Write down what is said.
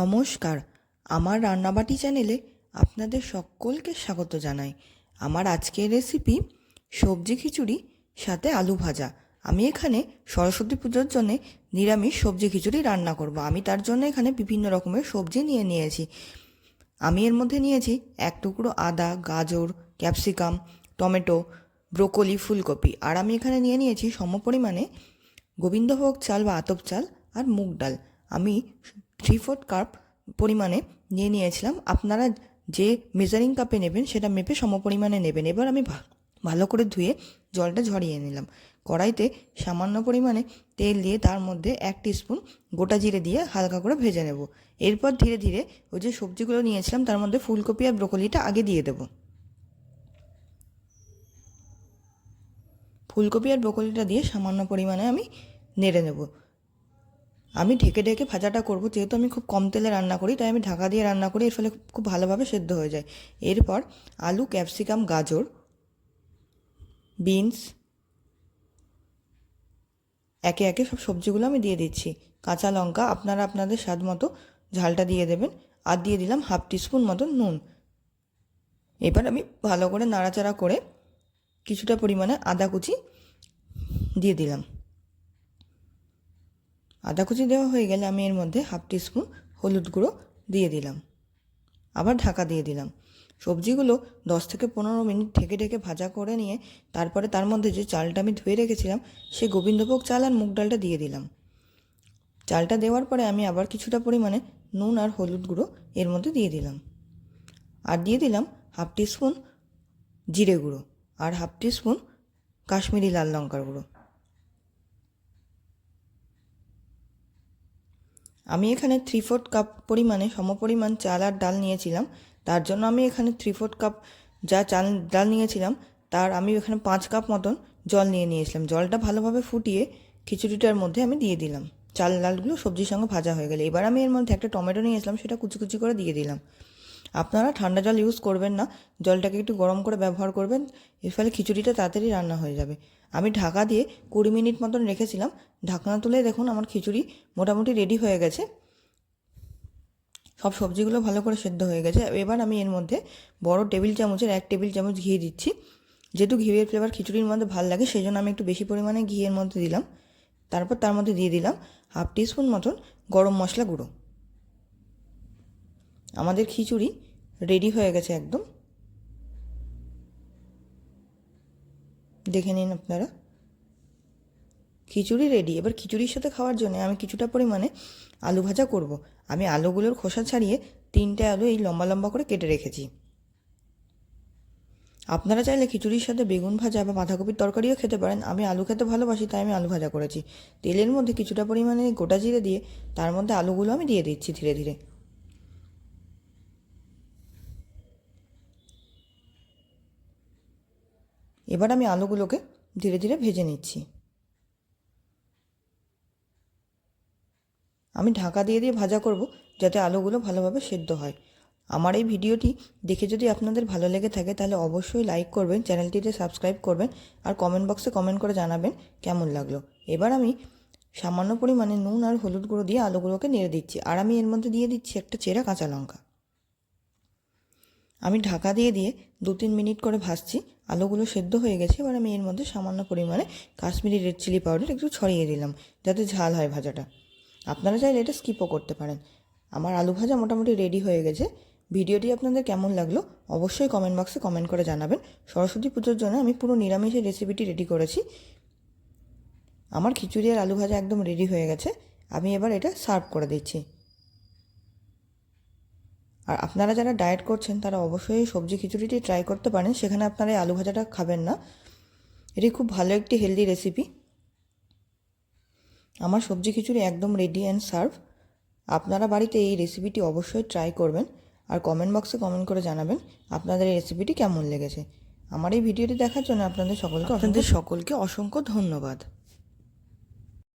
নমস্কার। আমার রান্নাবাটি চ্যানেলে আপনাদের সকলকে স্বাগত জানাই। আমার আজকের রেসিপি সবজি খিচুড়ি, সাথে আলু ভাজা। আমি এখানে সরস্বতী পুজোর জন্য নিরামিষ সবজি খিচুড়ি রান্না করব। আমি তার জন্য এখানে বিভিন্ন রকমের সবজি নিয়ে নিয়েছি। আমি এর মধ্যে নিয়েছি এক টুকরো আদা, গাজর, ক্যাপসিকাম, টমেটো, ব্রোকলি, ফুলকপি। আর আমি এখানে নিয়ে নিয়েছি সমপরিমাণে গোবিন্দভোগ চাল বা আতপ চাল আর মুগ ডাল। আমি থ্রি ফোর্থ কাপ পরিমাণে নিয়ে নিয়েছিলাম। আপনারা যে মেজারিং কাপে নেবেন, সেটা মেপে সমপরিমাণে নেবেন। এবার আমি ভালো করে ধুয়ে জলটা ঝরিয়ে নিলাম। কড়াইতে সামান্য পরিমাণে তেল দিয়ে তার মধ্যে এক স্পুন গোটা জিরে দিয়ে হালকা করে ভেজে নেব। এরপর ধীরে ধীরে ওই যে সবজিগুলো নিয়েছিলাম, তার মধ্যে ফুলকপি আর ব্রোকলিটা আগে দিয়ে দেবো। ফুলকপি আর ব্রোকলিটা দিয়ে সামান্য পরিমাণে আমি নেড়ে নেব। আমি ঢেকে ঢেকে ভাজাটা করব, যেহেতু আমি খুব কম তেলে রান্না করি, তাই আমি ঢাকা দিয়ে রান্না করি, এর ফলে খুব ভালোভাবে সেদ্ধ হয়ে যায়। এরপর আলু, ক্যাপসিকাম, গাজর, বিনস, একে একে সব সবজিগুলো আমি দিয়ে দিচ্ছি। কাঁচা লঙ্কা, আপনারা আপনাদের স্বাদ মতো ঝালটা দিয়ে দেবেন, আর দিয়ে দিলাম হাফ টিস্পুন মতো নুন। এবার আমি ভালো করে নাড়াচাড়া করে কিছুটা পরিমাণে আদা কুচি দিয়ে দিলাম। আদা কুচি দেওয়া হয়ে গেলে আমি এর মধ্যে হাফ টিস্পুন হলুদ গুঁড়ো দিয়ে দিলাম। আবার ঢাকা দিয়ে দিলাম। সবজিগুলো দশ থেকে পনেরো মিনিট ঢেকে ঢেকে ভাজা করে নিয়ে তারপরে তার মধ্যে যে চালটা আমি ধুয়ে রেখেছিলাম, সেই গোবিন্দভোগ চাল আর মুগ ডালটা দিয়ে দিলাম। চালটা দেওয়ার পরে আমি আবার কিছুটা পরিমাণে নুন আর হলুদ গুঁড়ো এর মধ্যে দিয়ে দিলাম। আর দিয়ে দিলাম হাফ টিস্পুন জিরে গুঁড়ো আর হাফ টিস্পুন কাশ্মীরি লাল লঙ্কার গুঁড়ো। আমি এখানে থ্রি ফোর্থ কাপ পরিমাণে সমপরিমাণ চাল আর ডাল নিয়েছিলাম। তার জন্য আমি এখানে থ্রি ফোর্থ কাপ যা চাল, ডাল নিয়েছিলাম, তার আমি এখানে পাঁচ কাপ মতন জল নিয়ে নিয়েছিলাম। জলটা ভালোভাবে ফুটিয়ে খিচুড়িটার মধ্যে আমি দিয়ে দিলাম। চাল, ডালগুলো সবজির সঙ্গে ভাজা হয়ে গেলে। এবার আমি এর মধ্যে একটা টমেটো নিয়েছিলাম সেটা কুচি কুচি করে দিয়ে দিলাম। আপনারা ঠান্ডা জল ইউজ করবেন না, জলটাকে একটু গরম করে ব্যবহার করবেন, এর ফলে খিচুড়িটা তাড়াতাড়ি রান্না হয়ে যাবে। আমি ঢাকা দিয়ে কুড়ি মিনিট মতন রেখেছিলাম, ঢাকনা তুলে দেখুন আমার খিচুড়ি মোটামুটি রেডি হয়ে গেছে। সব সবজিগুলো ভালো করে সেদ্ধ হয়ে গেছে। এবার আমি এর মধ্যে বড় টেবিল চামচের এক টেবিল চামচ ঘি দিচ্ছি। যেহেতু ঘিয়ের ফ্লেভার খিচুড়ির মধ্যে ভালো লাগে সেই জন্য আমি একটু বেশি পরিমাণে ঘি এর মধ্যে দিলাম। তারপর তার মধ্যে দিয়ে দিলাম হাফ টিস্পুন মতন গরম মশলা গুঁড়ো। আমাদের খিচুড়ি রেডি হয়ে গেছে একদম। দেখে নিন আপনারা। খিচুড়ি রেডি এবার খিচুড়ির সাথে খাওয়ার জন্য আমি কিছুটা পরিমাণে আলু ভাজা করব। আমি আলুগুলোর খোসা ছাড়িয়ে তিনটে আলু এই লম্বা লম্বা করে কেটে রেখেছি। আপনারা চাইলে খিচুড়ির সাথে বেগুন ভাজা বা বাঁধাকপির তরকারিও খেতে পারেন। আমি আলু খেতে ভালোবাসি, তাই আমি আলু ভাজা করেছি। তেলের মধ্যে কিছুটা পরিমাণে গোটা জিরে দিয়ে তার মধ্যে আলুগুলো আমি দিয়ে দিচ্ছি ধীরে ধীরে। এবার আমি আলুগুলোকে ধীরে ধীরে ভেজে নিচ্ছি। আমি ঢাকা দিয়ে দিয়ে ভাজা করব যাতে আলুগুলো ভালোভাবে সেদ্ধ হয়। আমার এই ভিডিওটি দেখে যদি আপনাদের ভালো লেগে থাকে তাহলে অবশ্যই লাইক করবেন, চ্যানেলটিতে সাবস্ক্রাইব করবেন আর কমেন্ট বক্সে কমেন্ট করে জানাবেন কেমন লাগল। এবার আমি সামান্য পরিমাণে নুন আর হলুদ গুঁড়ো দিয়ে আলুগুলোকে নেড়ে দিচ্ছি। আর আমি এর মধ্যে দিয়ে দিচ্ছি একটা চেরা কাঁচা লঙ্কা। আমি ঢাকা দিয়ে দিয়ে দু তিন মিনিট করে ভাজছি। আলুগুলো সেদ্ধ হয়ে গেছে। এবার আমি এর মধ্যে সামান্য পরিমাণে কাশ্মীরি রেড চিলি পাউডার একটু ছড়িয়ে দিলাম, যাতে ঝাল হয় ভাজাটা। আপনারা চাইলে এটা স্কিপও করতে পারেন। আমার আলু ভাজা মোটামুটি রেডি হয়ে গেছে। ভিডিওটি আপনাদের কেমন লাগল অবশ্যই কমেন্ট বক্সে কমেন্ট করে জানাবেন। সরস্বতী পুজোর জন্য আমি পুরো নিরামিষের রেসিপিটি রেডি করেছি। আমার খিচুড়ি আর আলু ভাজা একদম রেডি হয়ে গেছে। আমি এবার এটা সার্ভ করে দিচ্ছি। আর আপনারা যারা ডায়েট করছেন তারা অবশ্যই সবজি খিচুড়িটি ট্রাই করতে পারেন। সেখানে আপনারা এই আলু ভাজাটা খাবেন না। এটি খুব ভালো একটি হেলদি রেসিপি আমার সবজি খিচুড়ি একদম রেডি অ্যান্ড সার্ভ আপনারা বাড়িতে এই রেসিপিটি অবশ্যই ট্রাই করবেন আর কমেন্ট বক্সে কমেন্ট করে জানাবেন আপনাদের এই রেসিপিটি কেমন লেগেছে। আমার এই ভিডিওটি দেখার জন্য আপনাদের সকলকে আপনাদের সকলকে অসংখ্য ধন্যবাদ।